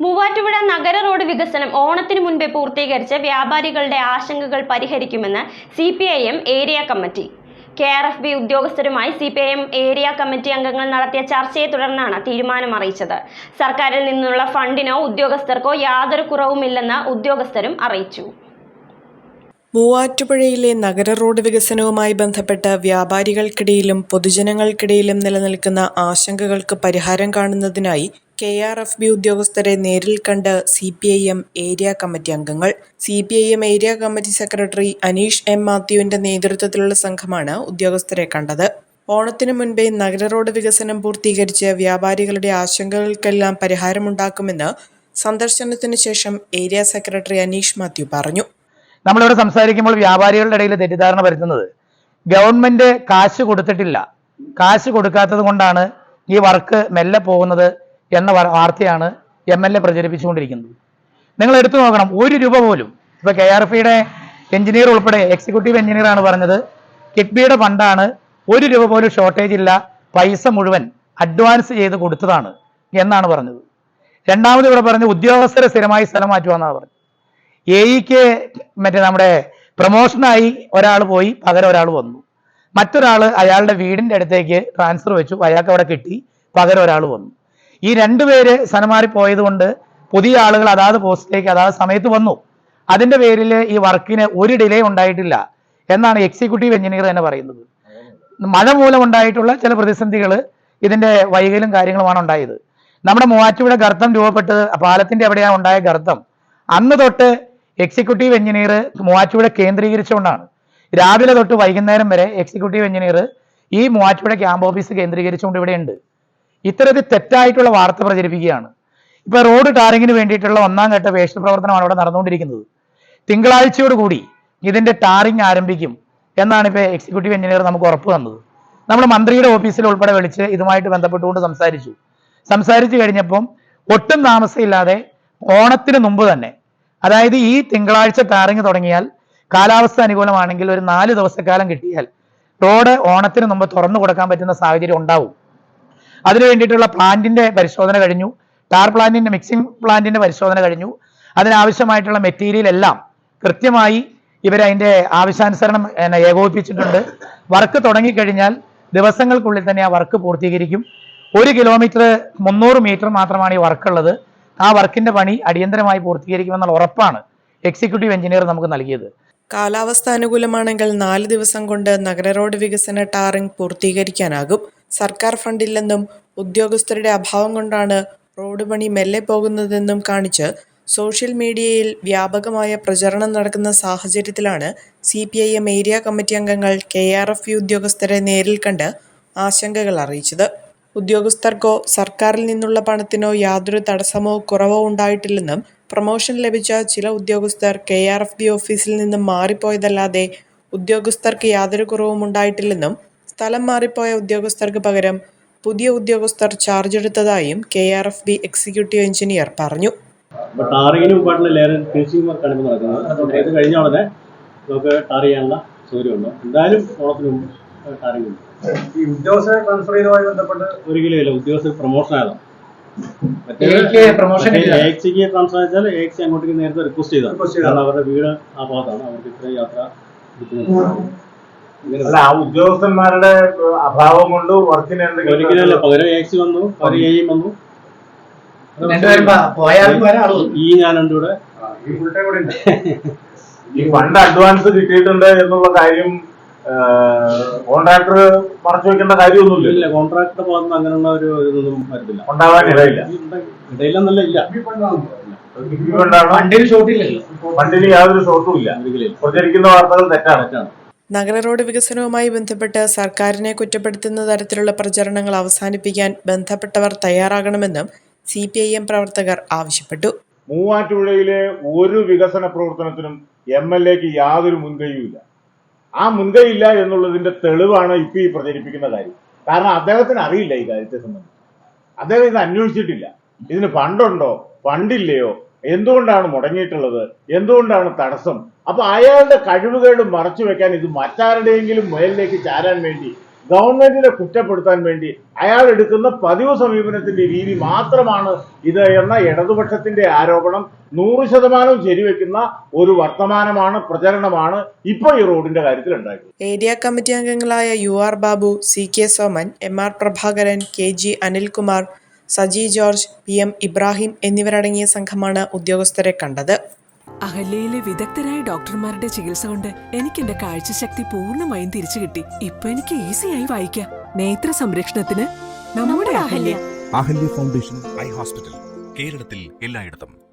മൂവാറ്റുപുഴ നഗര റോഡ് വികസനം ഓണത്തിന് മുൻപേ പൂർത്തീകരിച്ച് വ്യാപാരികളുടെ ആശങ്കകൾ പരിഹരിക്കുമെന്ന് C area committee. K R F B ഉദ്യോഗസ്ഥരുമായി C P I M area committee അംഗങ്ങൾ നടത്തിയ ചർച്ചയെ തുടർന്നാണ് തീരുമാനം അറിയിച്ചത്. സർക്കാരിൽ നിന്നുള്ള ഫണ്ടിനോ ഉദ്യോഗസ്ഥർക്കോ യാതൊരു കുറവുമില്ലെന്ന് ഉദ്യോഗസ്ഥരും അറിയിച്ചു. മൂവാറ്റുപുഴയിലെ നഗര റോഡ് വികസനവുമായി ബന്ധപ്പെട്ട് വ്യാപാരികൾക്കിടയിലും പൊതുജനങ്ങൾക്കിടയിലും നിലനിൽക്കുന്ന ആശങ്കകൾക്ക് പരിഹാരം കാണുന്നതിനായി കെ ആർ എഫ് ബി ഉദ്യോഗസ്ഥരെ നേരിൽ കണ്ട് C P I M area committee അംഗങ്ങൾ. C P I M area committee secretary Anish M മാത്യുവിന്റെ നേതൃത്വത്തിലുള്ള സംഘമാണ് ഉദ്യോഗസ്ഥരെ കണ്ടത്. ഓണത്തിനു മുൻപേ നഗര റോഡ് വികസനം പൂർത്തീകരിച്ച് വ്യാപാരികളുടെ ആശങ്കകൾക്കെല്ലാം പരിഹാരമുണ്ടാക്കുമെന്ന് സന്ദർശനത്തിന് ശേഷം ഏരിയ സെക്രട്ടറി അനീഷ് മാത്യു പറഞ്ഞു. നമ്മളിവിടെ സംസാരിക്കുമ്പോൾ വ്യാപാരികളുടെ ഇടയിൽ തെറ്റിദ്ധാരണ വരുത്തുന്നത് ഗവൺമെന്റ് കാശ് കൊടുത്തിട്ടില്ല. കാശ് കൊടുക്കാത്തത് കൊണ്ടാണ് ഈ വർക്ക് മെല്ലെ പോകുന്നത് എന്ന വാർ- വാർത്തയാണ് എം എൽ എ പ്രചരിപ്പിച്ചുകൊണ്ടിരിക്കുന്നത്. നിങ്ങൾ എടുത്തു നോക്കണം ഒരു രൂപ പോലും. ഇപ്പൊ കെ ആർ എഫ് എഞ്ചിനീയർ ഉൾപ്പെടെ എക്സിക്യൂട്ടീവ് എഞ്ചിനീയർ ആണ് പറഞ്ഞത് കിഡ്ബിയുടെ ഫണ്ടാണ് ഒരു രൂപ പോലും ഷോർട്ടേജ് ഇല്ല പൈസ മുഴുവൻ അഡ്വാൻസ് ചെയ്ത് കൊടുത്തതാണ് എന്നാണ് പറഞ്ഞത്. രണ്ടാമത് ഇവിടെ പറഞ്ഞ ഉദ്യോഗസ്ഥരെ സ്ഥിരമായി സ്ഥലം മാറ്റുവാന്നാണ് പറഞ്ഞത്. എ ഇക്ക് മറ്റേ നമ്മുടെ പ്രൊമോഷനായി ഒരാൾ പോയി പകരം ഒരാൾ വന്നു. മറ്റൊരാൾ അയാളുടെ വീടിന്റെ അടുത്തേക്ക് ട്രാൻസ്ഫർ വെച്ചു അയാൾക്ക് അവിടെ കിട്ടി പകരം ഒരാൾ വന്നു. ഈ രണ്ടുപേര് പോയത് കൊണ്ട് പുതിയ ആളുകൾ അതാത് പോസ്റ്റിലേക്ക് അതാത് സമയത്ത് വന്നു. അതിന്റെ പേരിൽ ഈ വർക്കിന് ഒരു ഡിലേ ഉണ്ടായിട്ടില്ല എന്നാണ് എക്സിക്യൂട്ടീവ് എഞ്ചിനീയർ തന്നെ പറയുന്നത്. മഴ മൂലം ഉണ്ടായിട്ടുള്ള ചില പ്രതിസന്ധികൾ ഇതിന്റെ വൈകലും കാര്യങ്ങളുമാണ് ഉണ്ടായത്. നമ്മുടെ മൂവാറ്റുപുഴ ഗർത്തം രൂപപ്പെട്ടത് പാലത്തിന്റെ എവിടെയാണ് ഉണ്ടായ ഗർത്തം. അന്ന് തൊട്ട് എക്സിക്യൂട്ടീവ് എഞ്ചിനീയർ മൂവാറ്റുപുഴ കേന്ദ്രീകരിച്ചുകൊണ്ടാണ്. രാവിലെ തൊട്ട് വൈകുന്നേരം വരെ എക്സിക്യൂട്ടീവ് എഞ്ചിനീയർ ഈ മൂവാറ്റുപുഴ ക്യാമ്പ് ഓഫീസ് കേന്ദ്രീകരിച്ചുകൊണ്ട് ഇവിടെയുണ്ട്. ഇത്തരത്തിൽ തെറ്റായിട്ടുള്ള വാർത്ത പ്രചരിപ്പിക്കുകയാണ്. ഇപ്പൊ റോഡ് ടാറിങ്ങിന് വേണ്ടിയിട്ടുള്ള ഒന്നാം ഘട്ട വേസ്റ്റ് പ്രവർത്തനമാണ് ഇവിടെ നടന്നുകൊണ്ടിരിക്കുന്നത്. തിങ്കളാഴ്ചയോടുകൂടി ഇതിന്റെ ടാറിങ് ആരംഭിക്കും എന്നാണ് ഇപ്പൊ എക്സിക്യൂട്ടീവ് എഞ്ചിനീയർ നമുക്ക് ഉറപ്പ് തന്നത്. നമ്മൾ മന്ത്രിയുടെ ഓഫീസിൽ ഉൾപ്പെടെ വിളിച്ച് ഇതുമായിട്ട് ബന്ധപ്പെട്ടുകൊണ്ട് സംസാരിച്ചു. സംസാരിച്ചു കഴിഞ്ഞപ്പം ഒട്ടും താമസമില്ലാതെ ഓണത്തിന് മുമ്പ് തന്നെ അതായത് ഈ തിങ്കളാഴ്ച ടാറിങ് തുടങ്ങിയാൽ കാലാവസ്ഥ അനുകൂലമാണെങ്കിൽ ഒരു നാല് ദിവസക്കാലം കിട്ടിയാൽ റോഡ് ഓണത്തിന് മുമ്പ് തുറന്നു കൊടുക്കാൻ പറ്റുന്ന സാഹചര്യം ഉണ്ടാവും. അതിനു വേണ്ടിയിട്ടുള്ള പ്ലാന്റിന്റെ പരിശോധന കഴിഞ്ഞു. ടാർ പ്ലാന്റിന്റെ മിക്സിംഗ് പ്ലാന്റിന്റെ പരിശോധന കഴിഞ്ഞു. അതിനാവശ്യമായിട്ടുള്ള മെറ്റീരിയൽ എല്ലാം കൃത്യമായി ഇവർ അതിന്റെ ആവശ്യാനുസരണം എന്നെ ഏകോപിപ്പിച്ചിട്ടുണ്ട്. വർക്ക് തുടങ്ങിക്കഴിഞ്ഞാൽ ദിവസങ്ങൾക്കുള്ളിൽ തന്നെ ആ വർക്ക് പൂർത്തീകരിക്കും. ഒരു കിലോമീറ്റർ മുന്നൂറ് മീറ്റർ മാത്രമാണ് ഈ വർക്കുള്ളത് ആ വർക്കിന്റെ പണി അടിയന്തരമായി പൂർത്തീകരിക്കുമെന്നുള്ള ഉറപ്പാണ് എക്സിക്യൂട്ടീവ് എഞ്ചിനീയർ നമുക്ക് നൽകിയത്. കാലാവസ്ഥ അനുകൂലമാണെങ്കിൽ നാല് ദിവസം കൊണ്ട് നഗര റോഡ് വികസന ടാറിംഗ് പൂർത്തീകരിക്കാനാകും. സർക്കാർ ഫണ്ടില്ലെന്നും ഉദ്യോഗസ്ഥരുടെ അഭാവം കൊണ്ടാണ് റോഡ് പണി മെല്ലെ പോകുന്നതെന്നും കാണിച്ച് സോഷ്യൽ മീഡിയയിൽ വ്യാപകമായ പ്രചരണം നടക്കുന്ന സാഹചര്യത്തിലാണ് C P I M area committee അംഗങ്ങൾ കെ ആർ എഫ് യു ഉദ്യോഗസ്ഥരെ നേരിൽ കണ്ട് ആശങ്കകൾ അറിയിച്ചത്. ഉദ്യോഗസ്ഥർക്കോ സർക്കാരിൽ നിന്നുള്ള പണത്തിനോ യാതൊരു തടസ്സമോ കുറവോ ഉണ്ടായിട്ടില്ലെന്നും പ്രൊമോഷൻ ലഭിച്ച ചില ഉദ്യോഗസ്ഥർ കെ ആർ എഫ് ബി ഓഫീസിൽ നിന്നും മാറിപ്പോയതല്ലാതെ ഉദ്യോഗസ്ഥർക്ക് യാതൊരു കുറവും ഉണ്ടായിട്ടില്ലെന്നും സ്ഥലം മാറിപ്പോയ ഉദ്യോഗസ്ഥർക്ക് പകരം പുതിയ ഉദ്യോഗസ്ഥർ charge എടുത്തതായും K R F B executive engineer പറഞ്ഞു. അപ്പൊ ടാറിങ്ങിന് മുമ്പായിട്ടുള്ള ലെയർ ഫിനിഷിംഗ് വർക്കാണ് ഇപ്പോൾ നടക്കുന്നത്. അപ്പോൾ ഇത് കഴിഞ്ഞ ഉടനെ നമുക്ക് ടാർ ചെയ്യാനുള്ള സൗകര്യമുണ്ട്. എന്തായാലും ഓണത്തിന് മുമ്പ് ടാറിങ് ഉണ്ട്. ഈ ഉദ്യോഗസ്ഥരെ ട്രാൻസ്ഫർ ചെയ്തതുമായി ബന്ധപ്പെട്ട് ഒരിക്കലും ഇല്ല ഉദ്യോഗസ്ഥർ പ്രൊമോഷൻ ആയതാണ്. എക്സിക്ക് ട്രാൻസ്ഫർ വെച്ചാൽ എക്സി അങ്ങോട്ടേക്ക് നേരത്തെ റിക്വസ്റ്റ് ചെയ്താണ് അവരുടെ വീട് ആ ഭാഗത്താണ്. അവർക്ക് ഇത്രയും യാത്ര ബുദ്ധിമുട്ടാണ്. അല്ല ആ ഉദ്യോഗസ്ഥന്മാരുടെ അഭാവം കൊണ്ട് വർക്കിന് പകരം വന്നു പകരം എയും ഈ ഞാനുണ്ട് ഇവിടെ. ഈ ഫുൾ ടൈം ഇവിടെ ഉണ്ട്. ഈ ഫണ്ട് അഡ്വാൻസ് കിട്ടിയിട്ടുണ്ട് എന്നുള്ള കാര്യം കോൺട്രാക്ടർ മറച്ചു വെക്കേണ്ട കാര്യമൊന്നുമില്ല. ഇല്ല കോൺട്രാക്ടർ ഭാഗത്ത് നിന്ന് അങ്ങനെയുള്ള ഒരു ഇതൊന്നും വരത്തില്ല. ഉണ്ടാവാൻ ഇടയില്ല. ഇടയില്ലെന്നല്ല ഇല്ല. ഫണ്ടിന് ഷോട്ടില്ലല്ലോ ഫണ്ടിന് യാതൊരു ഷോട്ടും ഇല്ല. പ്രചരിക്കുന്ന വാർത്തകൾ തെറ്റാണ്. തെറ്റാണ്. നഗര റോഡ് വികസനവുമായി ബന്ധപ്പെട്ട് സർക്കാരിനെ കുറ്റപ്പെടുത്തുന്ന തരത്തിലുള്ള പ്രചരണങ്ങൾ അവസാനിപ്പിക്കാൻ ബന്ധപ്പെട്ടവർ തയ്യാറാകണമെന്നും സി പി ഐ എം പ്രവർത്തകർ ആവശ്യപ്പെട്ടു. മൂവാറ്റുപുഴയിലെ ഒരു വികസന പ്രവർത്തനത്തിനും എം എൽ എക്ക് യാതൊരു മുൻകൈയുമില്ല. ആ മുൻകൈയില്ല എന്നുള്ളതിന്റെ തെളിവാണ് ഇപ്പൊ ഈ പ്രചരിപ്പിക്കുന്ന കാര്യം. കാരണം അദ്ദേഹത്തിന് അറിയില്ല ഈ കാര്യത്തെ സംബന്ധിച്ച്. അദ്ദേഹം ഇത് അന്വേഷിച്ചിട്ടില്ല. ഇതിന് ഫണ്ടുണ്ടോ? ഫണ്ടില്ലയോ? എന്തുകൊണ്ടാണ് മുടങ്ങിയിട്ടുള്ളത്? എന്തുകൊണ്ടാണ് തടസ്സം? അപ്പൊ അയാളുടെ കഴിവുകൾ മറച്ചു വെക്കാൻ ഇത് മറ്റാരുടെയെങ്കിലും മുയലിലേക്ക് ചാരാൻ വേണ്ടി ഗവൺമെന്റിനെ കുറ്റപ്പെടുത്താൻ വേണ്ടി അയാൾ എടുക്കുന്ന പതിവ് സമീപനത്തിന്റെ രീതി മാത്രമാണ് ഇത് എന്ന ഇടതുപക്ഷത്തിന്റെ ആരോപണം നൂറ് ശതമാനം ശരിവെക്കുന്ന ഒരു വർത്തമാനമാണ് പ്രചരണമാണ് ഇപ്പോൾ ഈ റോഡിന്റെ കാര്യത്തിൽ ഉണ്ടായത് ഏരിയ കമ്മിറ്റി അംഗങ്ങളായ U R Babu C K Soman M R Prabhakaran K G Anilkumar Saji George P M Ibrahim എന്നിവരടങ്ങിയ സംഘമാണ് ഉദ്യോഗസ്ഥരെ കണ്ടത്. അഹല്യയിലെ വിദഗ്ധരായ ഡോക്ടർമാരുടെ ചികിത്സ കൊണ്ട് എനിക്ക് എന്റെ കാഴ്ചശക്തി പൂർണമായും തിരിച്ചു കിട്ടി. ഇപ്പൊ എനിക്ക് ഈസിയായി വായിക്കാം. നേത്ര സംരക്ഷണത്തിന് നമ്മുടെ Ahalya. Ahalya foundation eye hospital കേരളത്തിൽ എല്ലായിടത്തും.